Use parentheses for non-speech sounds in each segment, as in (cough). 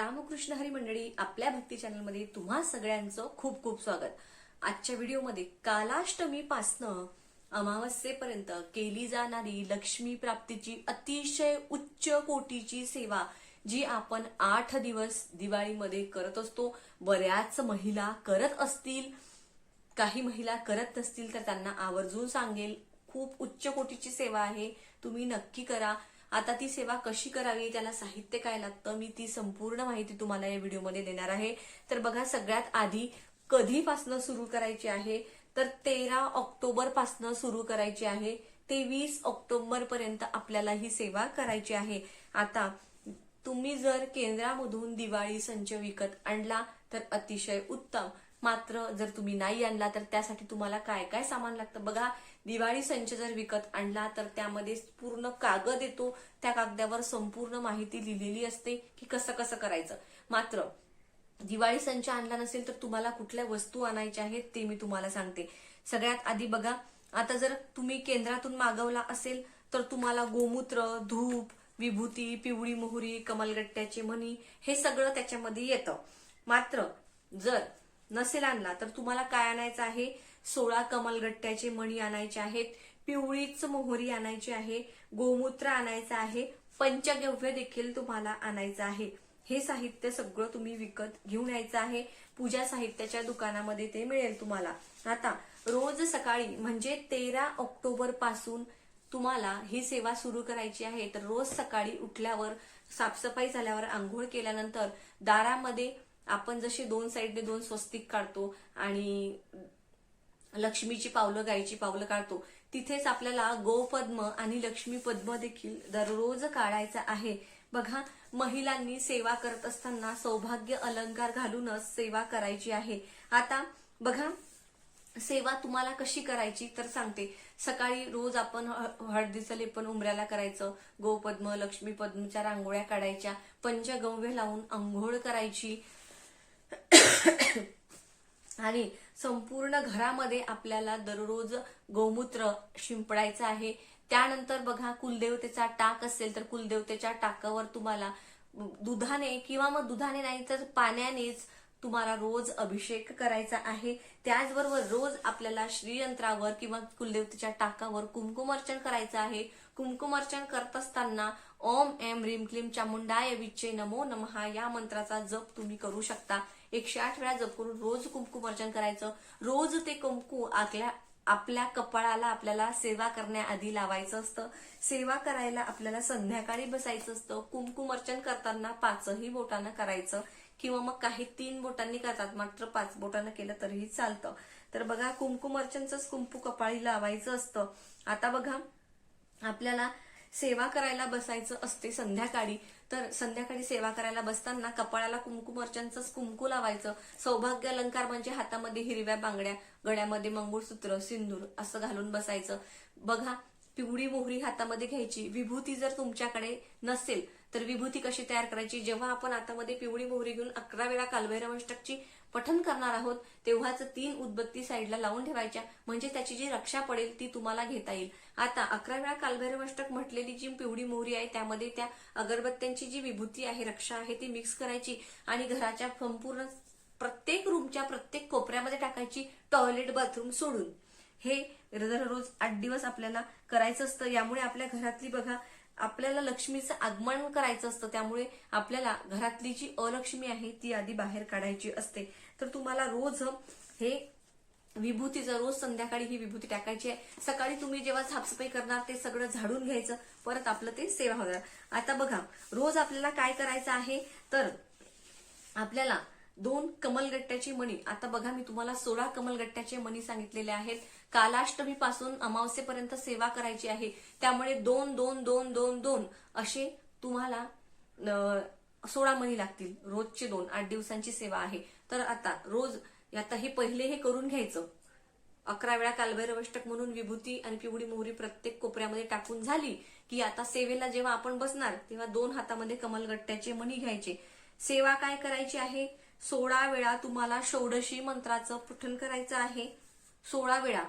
रामकृष्ण हरी मंडळी आपल्या भक्ती चॅनलमध्ये तुम्हा सगळ्यांचं खूप खूप स्वागत. आजच्या व्हिडिओमध्ये कालाष्टमीपासनं अमावस्येपर्यंत केली जाणारी लक्ष्मी प्राप्तीची अतिशय उच्च कोटीची सेवा जी आपण आठ दिवस दिवाळीमध्ये करत असतो. बऱ्याच महिला करत असतील. काही महिला करत नसतील तर त्यांना आवर्जून सांगेल खूप उच्च कोटीची सेवा आहे तुम्ही नक्की करा. आता ती सेवा कशी करावी त्याला साहित्य काय लागतं मी ती संपूर्ण माहिती तुम्हाला या व्हिडिओमध्ये देणार आहे. तर बघा सगळ्यात आधी कधीपासनं सुरू करायची आहे? तर तेरा ऑक्टोबर पासनं सुरू करायची आहे. तेवीस ऑक्टोबर पर्यंत आपल्याला ही सेवा करायची आहे. आता तुम्ही जर केंद्रामधून दिवाळी संच विकत आणला तर अतिशय उत्तम. मात्र जर तुम्ही नाही आणला तर त्यासाठी तुम्हाला काय काय सामान लागतं? बघा दिवाळी संच जर विकत आणला तर त्यामध्ये पूर्ण कागद येतो. त्या कागदावर संपूर्ण माहिती लिहिलेली असते की कसं कसं करायचं. मात्र दिवाळी संच आणला नसेल तर तुम्हाला कुठल्या वस्तू आणायच्या आहेत ते मी तुम्हाला सांगते. सगळ्यात आधी बघा आता जर तुम्ही केंद्रातून मागवला असेल तर तुम्हाला गोमूत्र धूप विभूती पिवळी मोहरी कमलगट्ट्याचे म्हणी हे सगळं त्याच्यामध्ये येतं. मात्र जर नसेल आणला तर तुम्हाला काय आणायचं आहे? सोळा कमलगट्ट्याचे मणी आणायचे आहेत पिवळीच मोहरी आणायची आहे गोमूत्र आणायचं आहे पंचगव्य देखील तुम्हाला आणायचं आहे. हे साहित्य सगळं तुम्ही विकत घेऊन यायचं आहे. पूजा साहित्याच्या दुकानामध्ये ते मिळेल तुम्हाला. आता रोज सकाळी म्हणजे तेरा ऑक्टोबरपासून तुम्हाला ही सेवा सुरू करायची आहे. तर रोज सकाळी उठल्यावर साफसफाई झाल्यावर आंघोळ केल्यानंतर दारामध्ये आपण जसे दोन साईडने दोन स्वस्तिक काढतो आणि लक्ष्मीची पावलं गायची पावलं काढतो तिथेच आपल्याला गोपद्म आणि लक्ष्मी पद्म देखील दररोज काढायचा आहे. बघा महिलांनी सेवा करत असताना सौभाग्य अलंकार घालूनच सेवा करायची आहे. आता बघा सेवा तुम्हाला कशी करायची तर सांगते. सकाळी रोज आपण हळदीचं लेपन उमऱ्याला करायचं गोपद्म लक्ष्मी पद्मच्या रांगोळ्या काढायच्या पंचगव्य लावून आंघोळ करायची आणि संपूर्ण घरामध्ये आपल्याला दररोज गोमूत्र शिंपडायचं आहे. त्यानंतर बघा कुलदेवतेचा टाक असेल तर कुलदेवतेच्या टाकावर तुम्हाला दुधाने किंवा मग दुधाने नाही तर पाण्यानेच तुम्हाला रोज अभिषेक करायचा आहे. त्याचबरोबर रोज आपल्याला श्रीयंत्रावर किंवा कुलदेवतेच्या टाकावर कुंकुमर्चन करायचं आहे. कुंकुमर्चन करत असताना ओम एम रिम क्लीम चामुंडाय विच्चे नमो नमहा या मंत्राचा जप तुम्ही करू शकता. एकशे आठ वेळा जप करून रोज कुंकुमार्चन करायचं. रोज ते कुंकू आपल्या आपल्या कपाळाला आपल्याला सेवा करण्याआधी लावायचं असतं. सेवा करायला आपल्याला संध्याकाळी बसायचं असतं. कुंकुमार्चन करताना पाचही बोटानं करायचं. किंवा मग काही तीन बोटांनी करतात मात्र पाच बोटानं केलं तरीही चालतं. तर बघा कुंकुमार्चनच कुंकू कपाळी लावायचं असतं. आता बघा आपल्याला सेवा करायला बसायचं असते संध्याकाळी तर संध्याकाळी सेवा करायला बसताना कपाळाला कुंकुमार्चनच कुंकू लावायचं. सौभाग्य अलंकार म्हणजे हातामध्ये हिरव्या बांगड्या गळ्यामध्ये मंगळसूत्र सिंदूर असं घालून बसायचं. बघा पिवळी मोहरी हातामध्ये घ्यायची. विभूती जर तुमच्याकडे नसेल तर विभूती कशी तयार करायची? जेव्हा आपण हातामध्ये पिवळी मोहरी घेऊन अकरा वेळा कालभैरवाष्टकची पठन करणार आहोत तेव्हाच तीन उदबत्ती साईडला लावून ठेवायच्या. म्हणजे त्याची जी रक्षा पडेल ती तुम्हाला घेता येईल. आता अकरा वेळा कालभैरवाष्टक म्हटलेली जी पिवळी मोहरी आहे त्यामध्ये त्या अगरबत्त्यांची जी विभूती आहे रक्षा आहे ती मिक्स करायची आणि घराच्या संपूर्ण प्रत्येक रूमच्या प्रत्येक कोपऱ्यामध्ये टाकायची टॉयलेट बाथरूम सोडून. हे दररोज आठ दिवस आपल्याला करायचं असतं. यामुळे आपल्या घरातली बघा आपल्याला लक्ष्मीचं आगमन करायचं असतं त्यामुळे आपल्याला घरातली जी अलक्ष्मी आहे ती आधी बाहेर काढायची असते. तर तुम्हाला रोज हे विभूतीचं रोज संध्याकाळी ही विभूती टाकायची आहे सकाळी तुम्ही जेव्हा साफसफाई करणार ते सगळं झाडून घ्यायचं परत आपलं ते सेवा होणार. आता बघा रोज आपल्याला काय करायचं आहे तर आपल्याला दोन कमलगट्ट्याची मणी. आता बघा मी तुम्हाला सोळा कमलगट्ट्याचे मणी सांगितलेले आहेत. कालाष्टमी पासून अमावस्येपर्यंत सेवा करायची आहे. त्यामुळे दोन दोन दोन दोन दोन असे तुम्हाला सोळा मणी लागतील. रोजचे दोन आठ दिवसांची सेवा आहे. तर आता रोज आता हे पहिले हे करून घ्यायचं. अकरा वेळा कालभैरवष्टक म्हणून विभूती आणि पिवळी मोहरी प्रत्येक कोपऱ्यामध्ये टाकून झाली की आता सेवेला जेव्हा आपण बसणार तेव्हा दोन हातामध्ये कमलगट्ट्याचे मणी घ्यायचे. सेवा काय करायची आहे? सोळा वेळा तुम्हाला षोडशी मंत्राचं पठण करायचं आहे. सोळा वेळा.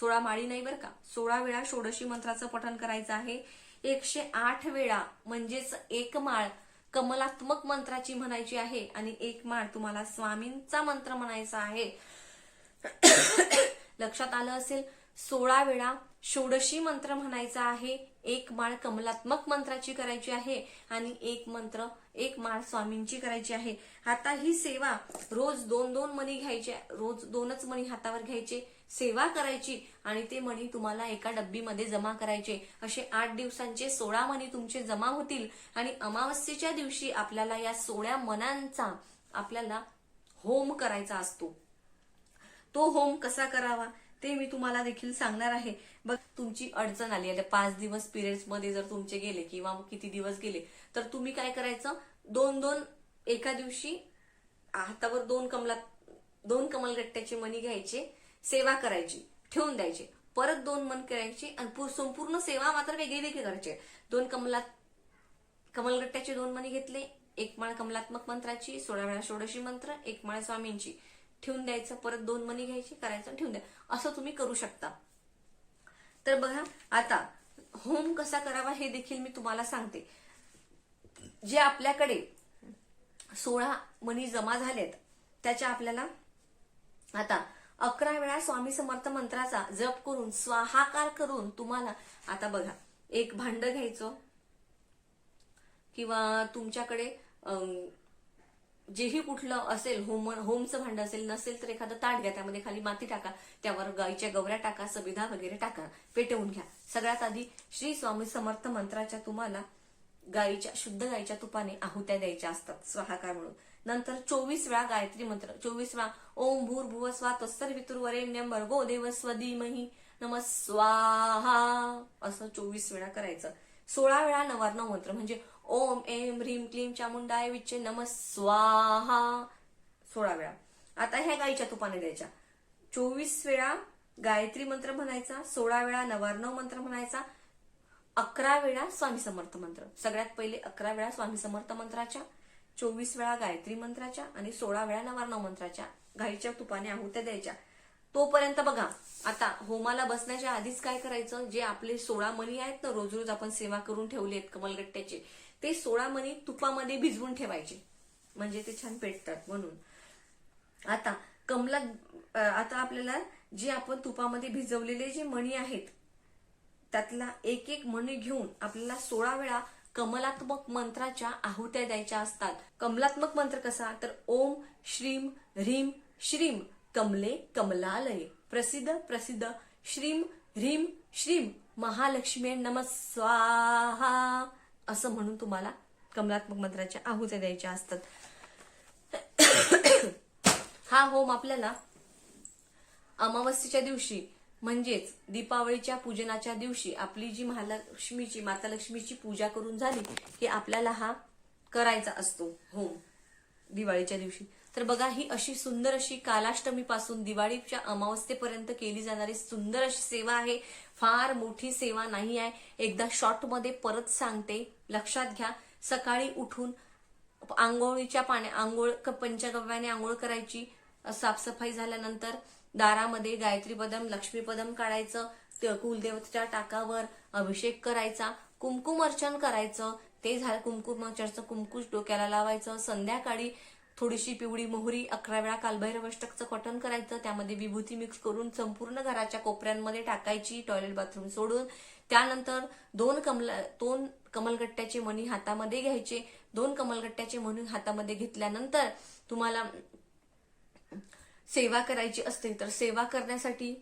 सोळा माळी नाही बरं का? सोळा वेळा षोडशी मंत्राचं पठण करायचं आहे. एकशे आठ वेळा म्हणजेच एक माळ कमलात्मक मंत्राची म्हणायची आहे आणि एक माळ तुम्हाला स्वामींचा मंत्र म्हणायचा आहे. (coughs) लक्षात आलं असेल? सोळा वेळा षोडशी मंत्र म्हणायचा आहे एक माळ कमलात्मक मंत्राची करायची आहे आणि एक मंत्र एक माळ स्वामींची करायची आहे. आता ही सेवा रोज दोन दोन मणी घ्यायचे रोज दोनच मणी हातावर घ्यायचे सेवा करायची आणि ते मणी तुम्हाला एका डब्बीमध्ये जमा करायचे. असे आठ दिवसांचे सोळा मणी तुमचे जमा होतील आणि अमावस्येच्या दिवशी आपल्याला या सोळ्या मनांचा आपल्याला होम करायचा असतो. तो होम कसा करावा? ते मी तुम्हाला देखील सांगणार आहे. बघ तुमची अडचण आली आता पाच दिवस पिरियड्समध्ये जर तुमचे गेले किंवा किती दिवस गेले तर तुम्ही काय करायचं? दोन दोन एका दिवशी हातावर दोन कमलात दोन कमलगट्ट्याचे मणी घ्यायचे सेवा करायची ठेवून द्यायचे. परत दोन मन करायची आणि संपूर्ण सेवा मात्र वेगळी वेगळी करायची. दोन कमलात कमलगट्ट्याचे दोन मणी घेतले एक माळ कमलात्मक मंत्राची सोळा वेळा षोडशी मंत्र एक माळ स्वामींची. ठेवून द्यायचं परत दोन मणी घ्यायची करायचं ठेवून द्या. असं तुम्ही करू शकता. तर बघा आता होम कसा करावा हे देखील मी तुम्हाला सांगते. जे आपल्याकडे सोळा मणी जमा झालेत त्याच्या आपल्याला आता अकरा वेळा स्वामी समर्थ मंत्राचा जप करून स्वाहाकार करून तुम्हाला आता बघा एक भांड घ्यायचं किंवा तुमच्याकडे जेही कुठलं असेल होम होमचं भांड असेल नसेल तर एखादं ताट घ्या त्यामध्ये खाली माती टाका त्यावर गाईच्या गवऱ्या टाका सबिधा वगैरे टाका पेटवून घ्या. सगळ्यात आधी श्री स्वामी समर्थ मंत्राच्या तुम्हाला गाईच्या शुद्ध गाईच्या तुपाने आहुत्या द्यायच्या असतात स्वाहाकार म्हणून. नंतर चोवीस वेळा गायत्री मंत्र चोवीस वेळा ओम भूर भुव स्वा तस्तर वितुर्वरेण्यम भर्गो देव स्वधीमही नम स्वाहा असं चोवीस वेळा करायचं. सोळा वेळा नवार्णव मंत्र म्हणजे ओम एम ह्रीम क्लीम चामुंडाय विच्चे नम स्वाहा. सोळा वेळा. आता ह्या गाईच्या तुपाने द्यायच्या. चोवीस वेळा गायत्री मंत्र म्हणायचा सोळा वेळा नवार्णव मंत्र म्हणायचा अकरा वेळा स्वामी समर्थ मंत्र. सगळ्यात पहिले अकरा वेळा स्वामी समर्थ मंत्राच्या चोवीस वेळा गायत्री मंत्राच्या आणि सोळा वेळा नवार्णव मंत्राच्या गाईच्या तुपाने आहुत्या द्यायच्या. तोपर्यंत बघा आता होमाला बसण्याच्या आधीच काय करायचं? जे आपले सोळा मणी आहेत ना रोज रोज आपण सेवा करून ठेवले आहेत कमलगट्ट्याचे ते सोळा मणी तुपामध्ये भिजवून ठेवायचे. म्हणजे ते छान पेटतात म्हणून. आता कमला आता आपल्याला जे आपण तुपामध्ये भिजवलेले जे मणी आहेत त्यातला एक एक मणी घेऊन आपल्याला सोळा वेळा कमलात्मक मंत्राच्या आहुत्या द्यायच्या असतात. कमलात्मक मंत्र कसा? तर ओम श्रीम ह्रीम श्रीम कमले कमलालये. प्रसिद्ध प्रसिद्ध. श्रीम ह्रीम श्रीम महालक्ष्मी नमस्वाहा असं म्हणून तुम्हाला कमलात्मक मंत्राच्या आहुत्या द्यायच्या असतात. हा होम आपल्याला अमावस्येच्या दिवशी म्हणजेच दीपावलीच्या पूजनाच्या दिवशी आपली जी महालक्ष्मीची माता लक्ष्मीची पूजा करून झाली की आपल्याला हा करायचा असतो होम. दिवाळीच्या दिवशी. तर बघा ही अशी सुंदर अशी कालाष्टमी पासून दिवाळीच्या अमावस्येपर्यंत केली जाणारी सुंदर अशी सेवा आहे. फार मोठी सेवा नाही आहे. एकदा शॉर्टमध्ये परत सांगते. लक्षात घ्या सकाळी उठून आंघोळीच्या पाण्या आंघोळ पंचगव्याने आंघोळ करायची साफसफाई झाल्यानंतर दारामध्ये गायत्री पदम लक्ष्मी पदम काढायचं कुलदेवतेच्या टाकावर अभिषेक करायचा कुमकुम अर्चन करायचं ते झालं कुमकुम अर्चनचं कुमकुम डोक्याला लावायचं संध्याकाळी थोडीशी पिवळी मोहरी अकरा वेळा कालभैरव अष्टकचं कॉटन करायचं. त्यामध्ये विभूती मिक्स करून संपूर्ण घराच्या कोपऱ्यांमध्ये टाकायची टॉयलेट बाथरूम सोडून. त्यानंतर दोन कमला दोन कमलगट्ट्याचे मणी हातामध्ये घ्यायचे. दोन कमलगट्ट्याचे मणी हातामध्ये घेतल्यानंतर तुम्हाला सेवा करायची असते तर सेवा करण्यासाठी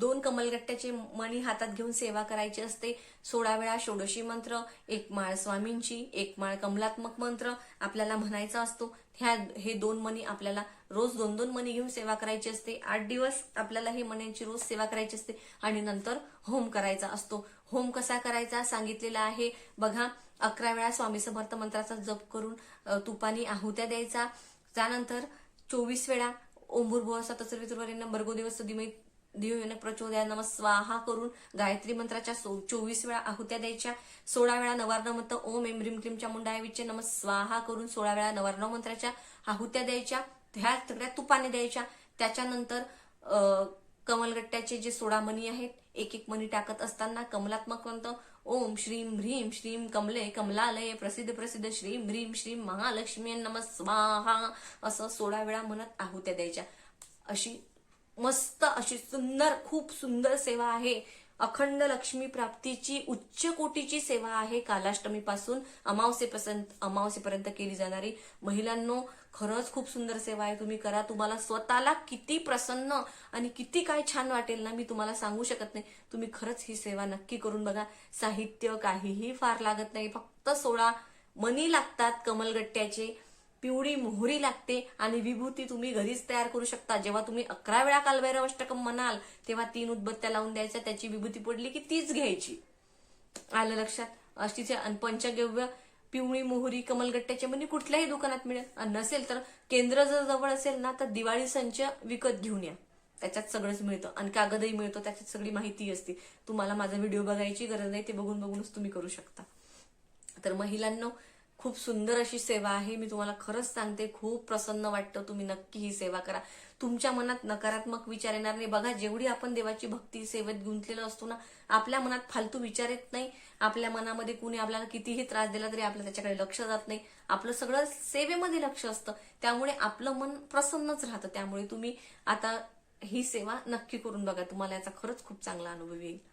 दोन कमलगट्ट्याचे मणी हातात घेऊन सेवा करायची असते. सोळा वेळा षोडशी मंत्र एक माळ स्वामींची एक माळ कमलात्मक मंत्र आपल्याला म्हणायचा असतो. ह्या हे दोन मणी आपल्याला रोज दोन दोन मणी घेऊन सेवा करायची असते. आठ दिवस आपल्याला हे मण्यांची रोज सेवा करायची असते आणि नंतर होम करायचा असतो. होम कसा करायचा सांगितलेला आहे. बघा अकरा वेळा स्वामी समर्थ मंत्राचा जप करून तुपानी आहुत्या द्यायचा. त्यानंतर चोवीस वेळा ओंभुर्भुव सतसर्वितुर्वरेण्यम भर्गो दिवस दिमय देव प्रचोदया नम स्वाहा करून गायत्री मंत्राच्या सो- चोवीस वेळा आहुत्या द्यायच्या. सोळा वेळा नवार्ण मंत्र. ओम एम ह्रीम क्लीम चामुंडाय नम स्वाहा करून सोळा वेळा नवार्ण मंत्राच्या आहुत्या द्यायच्या. ह्या सगळ्या तुपाने द्यायच्या. त्याच्यानंतर कमलगट्ट्याचे जे सोळा मणी आहेत एक एक मणी टाकत असताना कमलात्मक मंत ओम श्रीम ह्रीम श्रीम कमले कमलालय प्रसिद्ध प्रसिद्ध श्रीम ह्रीम श्रीम महालक्ष्मी नम स्वाहा. असं सोळा वेळा म्हणत आहुत्या द्यायच्या. अशी मस्त अशी सुंदर खूप सुंदर सेवा आहे. अखंड लक्ष्मी प्राप्तीची उच्च कोटीची सेवा आहे कालाष्टमीपासून अमावसेपर्यंत अमावसेपर्यंत केली जाणारी. महिलांनो खरंच खूप सुंदर सेवा आहे. तुम्ही करा. तुम्हाला स्वतःला किती प्रसन्न आणि किती काय छान वाटेल ना मी तुम्हाला सांगू शकत नाही. तुम्ही खरंच ही सेवा नक्की करून बघा. साहित्य काहीही फार लागत नाही. फक्त सोळा मनी लागतात कमलगट्ट्याचे. पिवळी मोहरी लागते आणि विभूती तुम्ही घरीच तयार करू शकता. जेव्हा तुम्ही अकरा वेळा कालभैरव अष्टकम म्हणाल तेव्हा तीन उदबत्त्या लावून द्यायच्या त्याची विभूती पडली की तीच घ्यायची. आलं लक्षात? अशीचे पंचगव्य पिवळी मोहरी कमलगट्ट्याचे म्हणजे कुठल्याही दुकानात मिळेल. आणि नसेल तर केंद्र जर जवळ असेल ना तर दिवाळी संच विकत घेऊन या. त्याच्यात सगळंच मिळतं. आणि कागदही मिळतो त्याच्यात सगळी माहिती असते. तुम्हाला माझा व्हिडिओ बघायची गरज नाही ते बघून बघूनच तुम्ही करू शकता. तर महिलांनो खूप सुंदर अशी सेवा आहे. मी तुम्हाला खरंच सांगते खूप प्रसन्न वाटतं तुम्ही नक्की ही सेवा करा. तुमच्या मनात नकारात्मक विचार येणार नाही. बघा जेवढी आपण देवाची भक्ती सेवेत गुंतलेलो असतो ना आपल्या मनात फालतू विचार येत नाही. आपल्या मनामध्ये कुणी आपल्याला कितीही त्रास दिला तरी आपलं त्याच्याकडे लक्ष जात नाही. आपलं सगळं सेवेमध्ये लक्ष असतं. त्यामुळे आपलं मन प्रसन्नच राहतं. त्यामुळे तुम्ही आता ही सेवा नक्की करून बघा. तुम्हाला याचा खरंच खूप चांगला अनुभव येईल.